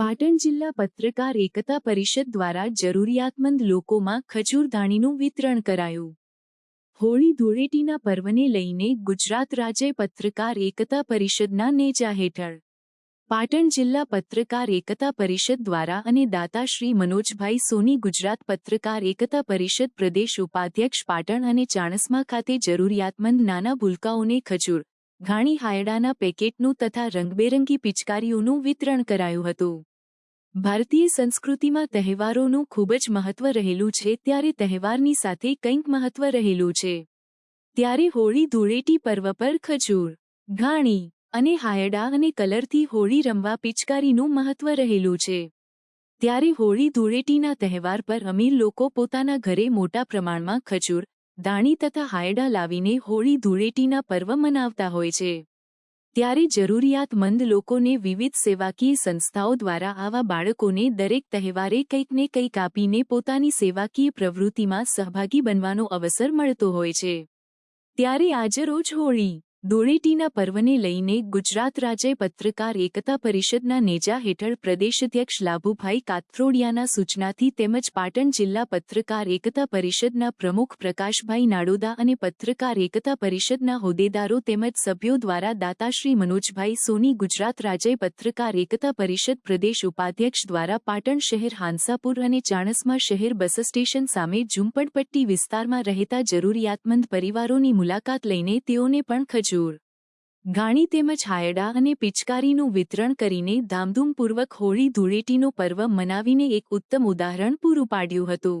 પાટણ જિલ્લા પત્રકાર એકતા પરિષદ દ્વારા જરૂરિયાતમંદ લોકોમાં ખજૂરદાણીનું વિતરણ કરાયું. હોળી ધૂળેટીના પર્વને લઈને ગુજરાત રાજ્ય પત્રકાર એકતા પરિષદના નેજા હેઠળ. પાટણ જિલ્લા પત્રકાર એકતા પરિષદ દ્વારા અને દાતા શ્રી મનોજભાઈ સોની ગુજરાત પત્રકાર એકતા પરિષદ પ્રદેશ ઉપાધ્યક્ષ પાટણ અને ચાણસ્મા ખાતે જરૂરિયાતમંદ નાના ભૂલકાઓને ખજૂર, ઘાણી હાયડાના પેકેટનું તથા રંગબેરંગી પિચકારીઓનું વિતરણ કરાયું હતું. ભારતીય સંસ્કૃતિમાં તહેવારોનું ખૂબ જ મહત્વ રહેલું છે ત્યારે તહેવારની સાથે કંઈક મહત્વ રહેલું છે. ત્યારે હોળી ધૂળેટી પર્વ પર ખજૂર, ઘાણી અને હાયડા અને કલરથી હોળી રમવા પિચકારીનું મહત્વ રહેલું છે. ત્યારે હોળી ધૂળેટીના તહેવાર પર અમીર લોકો પોતાના ઘરે મોટા પ્રમાણમાં ખજૂર, દાણી તથા હાયડા લાવીને હોળી ધૂળેટીના પર્વ મનાવતા હોય છે. ત્યારે જરૂરિયાતમંદ લોકોને વિવિધ સેવાકીય સંસ્થાઓ દ્વારા આવા બાળકોને દરેક તહેવારે કંઈક ને કંઈક આપીને પોતાની સેવાકીય પ્રવૃત્તિમાં સહભાગી બનવાનો અવસર મળતો હોય છે. ત્યારે આજરોજ હોળી ધૂળેટીના પર્વને લઈને ગુજરાત રાજ્ય પત્રકાર એકતા પરિષદના નેજા હેઠળ પ્રદેશ અધ્યક્ષ લાભુભાઈ કાથરોડિયાના સૂચનાથી તેમજ પાટણ જિલ્લા પત્રકાર એકતા પરિષદના પ્રમુખ પ્રકાશભાઈ નાડોદા અને પત્રકાર એકતા પરિષદના હોદ્દેદારો તેમજ સભ્યો દ્વારા દાતાશ્રી મનોજભાઈ સોની ગુજરાત રાજ્ય પત્રકાર એકતા પરિષદ પ્રદેશ ઉપાધ્યક્ષ દ્વારા પાટણ શહેર હાંસાપુર અને ચાણસ્મા શહેર બસ સ્ટેશન સામે ઝુંપડપટ્ટી વિસ્તારમાં રહેતા જરૂરિયાતમંદ પરિવારોની મુલાકાત લઈને તેઓને પણ ખજૂર ઘાણી તેમજ હાયડા અને પિચકારીનું વિતરણ કરીને ધામધૂમપૂર્વક હોળી ધૂળેટીનો પર્વ મનાવીને એક ઉત્તમ ઉદાહરણ પૂરું પાડ્યું હતું.